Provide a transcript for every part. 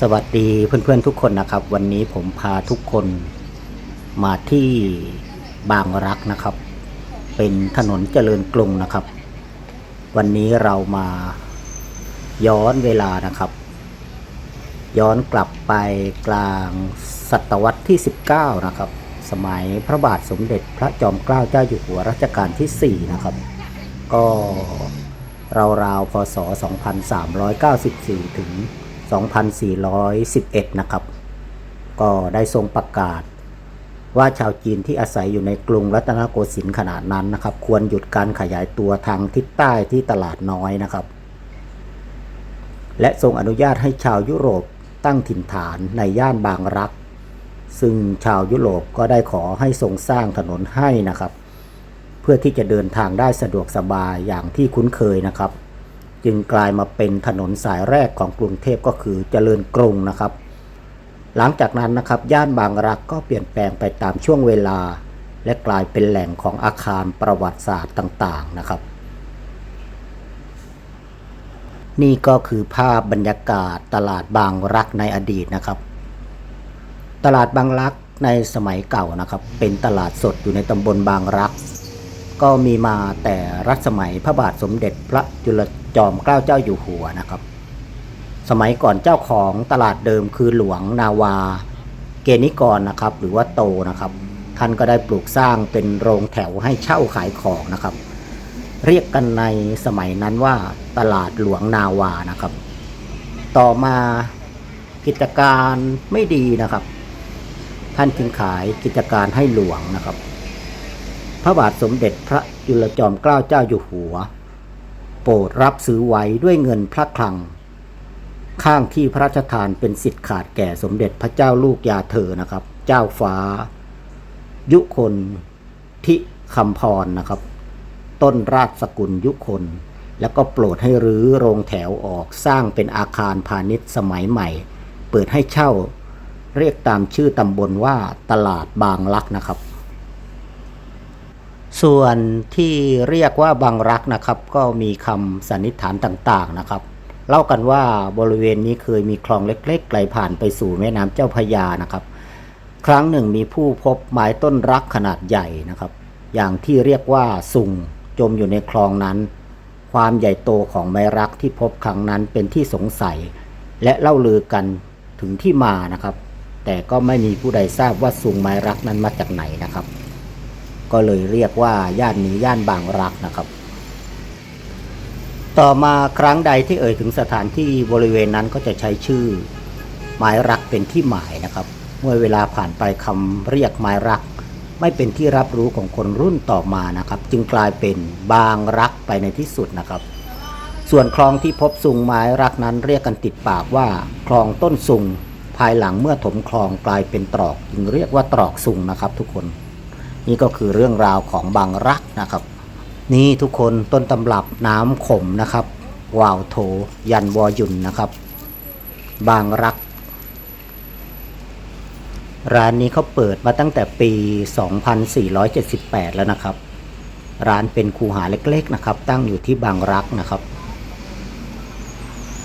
สวัสดีเพื่อนๆทุกคนนะครับ วันนี้ผมพาทุกคนมาที่บางรักนะครับ เป็นถนนเจริญกรุงนะครับ วันนี้เรามาย้อนเวลานะครับ ย้อนกลับไปกลางศตวรรษที่ 19 นะครับ สมัยพระบาทสมเด็จพระจอมเกล้าเจ้าอยู่หัวรัชกาลที่ 4 นะครับ ก็ราวๆพศ 2394 ถึง 2411 นะครับ ก็ได้ทรงประกาศ ว่าชาวจีนที่อาศัยอยู่ในกรุงรัตนโกสินทร์ขนาดนั้นนะครับ ควรหยุดการขยายตัวทางทิศใต้ที่ตลาดน้อยนะครับ และทรงอนุญาตให้ชาวยุโรปตั้งถิ่นฐานในย่านบางรัก ซึ่งชาวยุโรปก็ได้ขอให้ทรงสร้างถนนให้นะครับ เพื่อที่จะเดินทางได้สะดวกสบายอย่างที่คุ้นเคยนะครับ จึงกลายมาเป็นถนนสายแรกของกรุงเทพก็คือเจริญกรุงนะครับ หลังจากนั้นนะครับย่านบางรักก็เปลี่ยนแปลงไปตามช่วงเวลา และกลายเป็นแหล่งของอาคารประวัติศาสตร์ต่างๆนะครับ นี่ก็คือภาพบรรยากาศตลาดบางรักในอดีตนะครับ ตลาดบางรักในสมัยเก่านะครับ เป็นตลาดสดอยู่ในตำบลบางรัก ก็มีมาแต่รัชสมัยพระบาทสมเด็จพระจุล จอมเกล้าเจ้าอยู่หัวนะครับ สมัยก่อนเจ้าของตลาดเดิมคือหลวงนาวา เกณิกรนะครับ หรือว่าโตนะครับ ท่านก็ได้ปลูกสร้างเป็นโรงแถวให้เช่าขายของนะครับ เรียกกันในสมัยนั้นว่าตลาดหลวงนาวานะครับ ต่อมากิจการไม่ดีนะครับ ท่านจึงขายกิจการให้หลวงนะครับ พระบาทสมเด็จพระจุลจอมเกล้าเจ้าอยู่หัว โปรดรับซื้อไว้ด้วยเงินพระคลัง ข้างที่พระราชทานเป็นสิทธิ์ขาดแก่สมเด็จพระเจ้าลูกยาเธอนะครับ เจ้าฟ้า ยุคนทิคำพรนะครับ ต้นราชสกุลยุคน แล้วก็โปรดให้รื้อโรงแถวออกสร้างเป็นอาคารพาณิชย์สมัยใหม่ เปิดให้เช่าเรียกตามชื่อตำบลว่าตลาดบางรักนะครับ ส่วนที่เรียกว่าบางรักนะครับ ก็มีคำสันนิษฐานต่างๆนะครับ เล่ากันว่าบริเวณนี้เคยมีคลองเล็กๆไหลผ่านไปสู่แม่น้ำเจ้าพยานะครับ ครั้งหนึ่งมีผู้พบไม้ต้นรักขนาดใหญ่นะครับ อย่างที่เรียกว่าสุงจมอยู่ในคลองนั้น ความใหญ่โตของไม้รักที่พบครั้งนั้นเป็นที่สงสัย และเล่าลือกันถึงที่มานะครับ แต่ก็ไม่มีผู้ใดทราบว่าสุงไม้รักนั้นมาจากไหนนะครับ ก็เลยเรียกว่าย่านนี้ย่านบางรักนะครับ ต่อมาครั้งใดที่เอ่ยถึงสถานที่บริเวณนั้นก็จะใช้ชื่อไม้รักเป็นที่หมายนะครับ เมื่อเวลาผ่านไปคำเรียกไม้รัก ไม่เป็นที่รับรู้ของคนรุ่นต่อมานะครับ จึงกลายเป็นบางรักไปในที่สุดนะครับ ส่วนคลองที่พบซุงไม้รักนั้นเรียกกันติดปากว่า คลองต้นซุงภายหลังเมื่อถมคลองกลายเป็นตรอก จึงเรียกว่าตรอกซุงนะครับทุกคน นี่ก็คือเรื่องราวของบางรักนะครับ นี่ทุกคนต้นตำรับน้ำขมนะครับวาวโถยันวอยุนนะครับ บางรัก ร้านนี้เขาเปิดมาตั้งแต่ปี 2478 แล้วนะครับ ร้านเป็นคูหาเล็กๆนะครับ ตั้งอยู่ที่บางรักนะครับ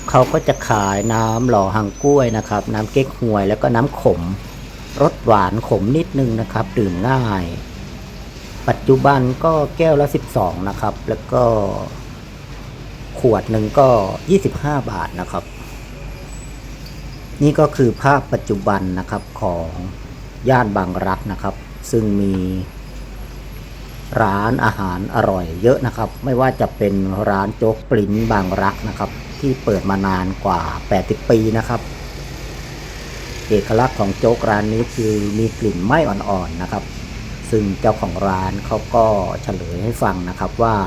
เขาก็จะขายน้ำหล่อหังกล้วยนะครับ น้ำเก๊กฮวยแล้วก็น้ำขมรสหวานขมนิดนึงนะครับ ดื่มง่าย ปัจจุบันก็แก้วละ 12 นะครับ แล้วก็ขวดหนึ่งก็ 25 บาทนะครับ นี่ก็คือภาพปัจจุบันนะครับของย่านบางรักนะครับ ซึ่งมีร้านอาหารอร่อยเยอะนะครับ ไม่ว่าจะเป็นร้านโจ๊กปริ้นบางรักนะครับ ที่เปิดมานานกว่า 80 ปีนะครับ เอกลักษณ์ของโจ๊กร้านนี้คือมีกลิ่นไหม้อ่อนๆนะครับ ซึ่งเจ้าของร้านเขาก็เฉลยให้ฟังนะครับว่า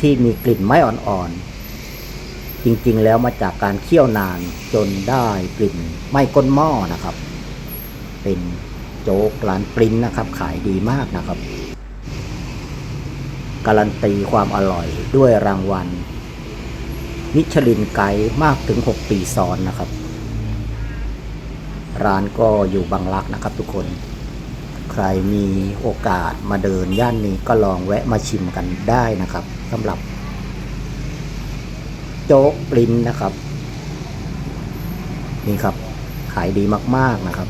ที่มีกลิ่นไม้อ่อนๆ จริงๆ แล้วมาจากการเคี่ยวนานจนได้กลิ่นไม้ก้นหม้อนะครับ เป็นโจ๊กร้านปริ้นนะครับ ขายดีมากนะครับ การันตีความอร่อยด้วยรางวัลมิชลินไกด์มากถึง 6 ปีซ้อนนะครับ ร้านก็อยู่บางรักนะครับทุกคน ใครมีโอกาสมาเดินย่านนี้ก็ลองแวะมาชิมกันได้นะครับสำหรับ โจ๊กปริ้นนะครับ นี่ครับ ขายดีมาก ๆนะครับ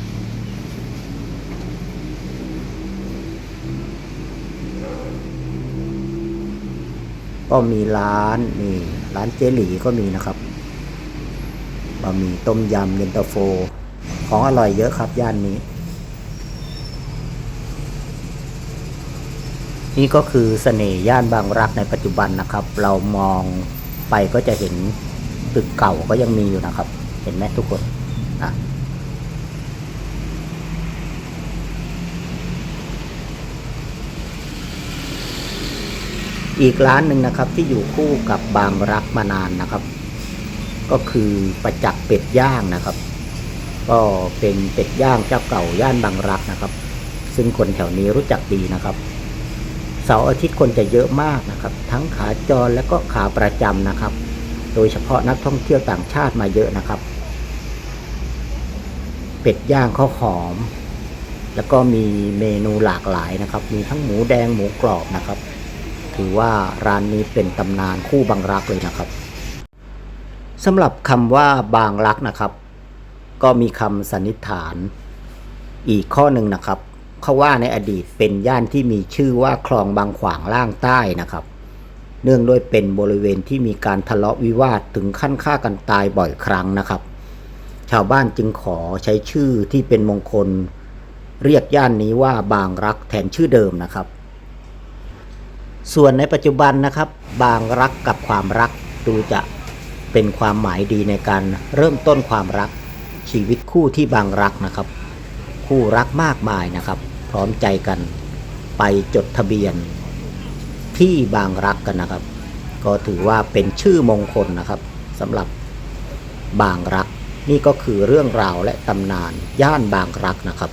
ก็มีร้านนี่ร้านเจหลีก็มีนะครับบะหมี่ต้มยำเย็นตาโฟ ของอร่อยเยอะครับย่านนี้ นี่ก็คือเสน่ห์ย่านบางรักในปัจจุบันนะครับ เรามองไปก็จะเห็นตึกเก่าก็ยังมีอยู่นะครับ เห็นไหมทุกคนอะอีกร้านหนึ่งนะครับที่อยู่คู่กับบางรักมานานนะครับ ก็คือประจักษ์เป็ดย่างนะครับ ก็เป็นเป็ดย่างเจ้าเก่าย่านบางรักนะครับ ซึ่งคนแถวนี้รู้จักดีนะครับ เสาร์อาทิตย์คนจะเยอะมากนะครับ ทั้งขาจรและก็ขาประจำนะครับ โดยเฉพาะนักท่องเที่ยวต่างชาติมาเยอะนะครับ เป็ดย่างข้าวหอม แล้วก็มีเมนูหลากหลายนะครับ มีทั้งหมูแดงหมูกรอบนะครับถือว่าร้านนี้เป็นตำนานคู่บางรักเลยนะครับสำหรับคำว่าบางรักนะครับ ก็มีคำสันนิษฐานอีกข้อหนึ่งนะครับ เขาว่าในอดีตเป็นย่านที่มีชื่อว่าคลองบางขวางล่างใต้นะครับ เนื่องด้วยเป็นบริเวณที่มีการทะเลาะวิวาทถึงขั้นฆ่ากันตายบ่อยครั้งนะครับ ชาวบ้านจึงขอใช้ชื่อที่เป็นมงคล เรียกย่านนี้ว่าบางรักแทนชื่อเดิมนะครับ ส่วนในปัจจุบันนะครับ บางรักกับความรักดูจะเป็นความหมายดีในการเริ่มต้นความรักชีวิตคู่ที่บางรักนะครับ คู่รักมากมายนะครับ พร้อมใจกันไปจดทะเบียนที่บางรักกันนะครับ ก็ถือว่าเป็นชื่อมงคลนะครับสำหรับบางรัก นี่ก็คือเรื่องราวและตำนานย่านบางรักนะครับ